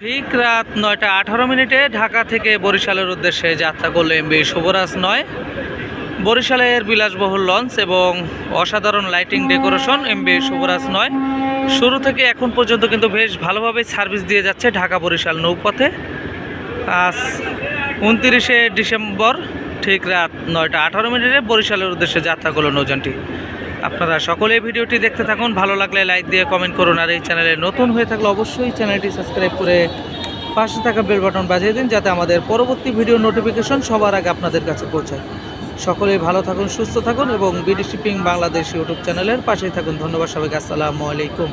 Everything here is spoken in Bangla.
ঠিক রাত নয়টা আঠারো মিনিটে ঢাকা থেকে বরিশালের উদ্দেশ্যে যাত্রা করল এমবি শুভরাজ নয়। বরিশালের বিলাসবহুল লঞ্চ এবং অসাধারণ লাইটিং ডেকোরেশন এমবি শুভরাজ নয়। শুরু থেকে এখন পর্যন্ত কিন্তু বেশ ভালোভাবে সার্ভিস দিয়ে যাচ্ছে ঢাকা বরিশাল নৌপথে। আজ উনতিরিশে ডিসেম্বর ঠিক রাত নয়টা আঠারো মিনিটে বরিশালের উদ্দেশ্যে যাত্রা করল নৌযানটি। আপনারা সকলে ভিডিওটি দেখতে থাকুন। ভালো লাগলে লাইক দিয়ে কমেন্ট করুন। আর এই চ্যানেলে নতুন হয়ে থাকলে অবশ্যই চ্যানেলটি সাবস্ক্রাইব করে পাশে থাকা বেল বাটন বাজিয়ে দিন, যাতে আমাদের পরবর্তী ভিডিও নোটিফিকেশন সবার আগে আপনাদের কাছে পৌঁছায়। সকলে ভালো থাকুন, সুস্থ থাকুন এবং বিডি শিপিং বাংলাদেশ ইউটিউব চ্যানেলের পাশেই থাকুন। ধন্যবাদ সবাইকে। আসসালামু আলাইকুম।